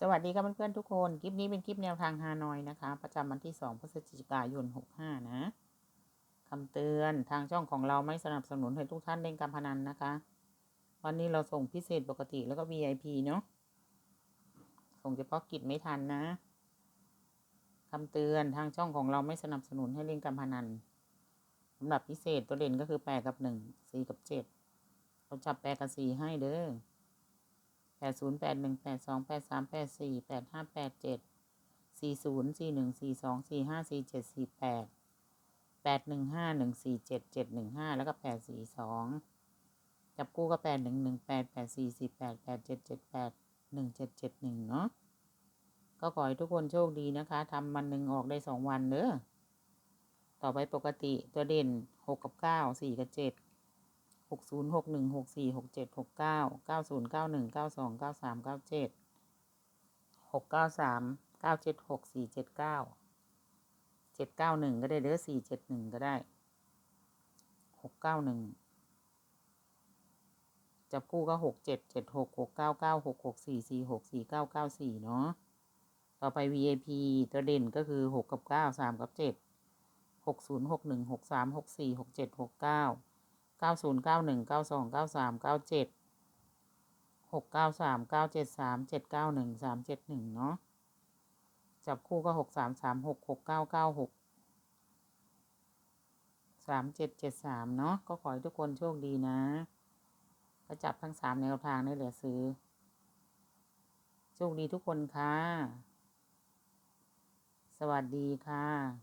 สวัสดีครับเพื่อนๆทุกคน คลิปนี้เป็นคลิปแนวทางฮานอยนะคะ ประจำวันที่ 2 พฤศจิกายน 65 นะคำเตือนทางช่องของเราไม่สนับสนุนให้ทุกท่านเล่นการพนันนะคะ วันนี้เราส่งพิเศษปกติแล้วก็ VIP เนาะส่งเฉพาะกิจไม่ทันนะคำเตือนทางช่องของเราไม่สนับสนุนให้เล่นการพนันสำหรับพิเศษตัวเด่นก็คือแปดกับหนึ่งสี่กับเจ็ดเราจับแปดกับสี่ให้เด้อ แปดศูนย์แปดหนึ่งแปดสองแปดสามแปดสี่แปดห้าแปดเจ็ดสี่ศูนย์สี่หนึ่งสี่สองสี่ห้าสี่เจ็ดสี่แปดแปดหนึ่งห้าหนึ่งสี่เจ็ดเจ็ดหนึ่งห้าแล้วก็แปดสี่สองจับคู่ก็แปดหนึ่งหนึ่งแปดแปดสี่สี่แปดแปดเจ็ดเจ็ดแปดหนึ่งเจ็ดเจ็ดหนึ่งเนาะก็ขอให้ทุกคนโชคดีนะคะทำวันหนึ่งออกได้สองวันเด้อต่อไปปกติตัวเด่นหกกับเก้าสี่กับเจ็ด หกศูนย์หกหนึ่งหกสี่หกเจ็ดหกเก้าเก้าศูนย์เก้าหนึ่งเก้าสองเก้าสามเก้าเจ็ดหกเก้าสามเก้าเจ็ดหกสี่เจ็ดเก้าเจ็ดเก้าหนึ่งก็ได้เด้อสี่เจ็ดหนึ่งก็ได้หกเก้าหนึ่งจับคู่ก็หกเจ็ดเจ็ดหกหกเก้าเก้าหกหกสี่สี่หกสี่เก้าเก้าสี่เนาะต่อไป VIP ตัวเด่นก็คือหกกับเก้าสามกับเจ็ดหกศูนย์หกหนึ่งหกสามหกสี่หกเจ็ดหกเก้า เก้าศูนย์เก้าหนึ่งเก้าสองเก้าสามเก้าเจ็ดหกเก้าสามเก้าเจ็ดสามเจ็ดเก้าหนึ่งสามเจ็ดหนึ่งเนาะจับคู่ก็หกสามสามหกหกเก้าเก้าหกสามเจ็ดเจ็ดสามเนาะก็ขอให้ทุกคนโชคดีนะก็จับทั้งสามแนวทางได้เหลือซื้อ โชคดีทุกคนค่ะ สวัสดีค่ะ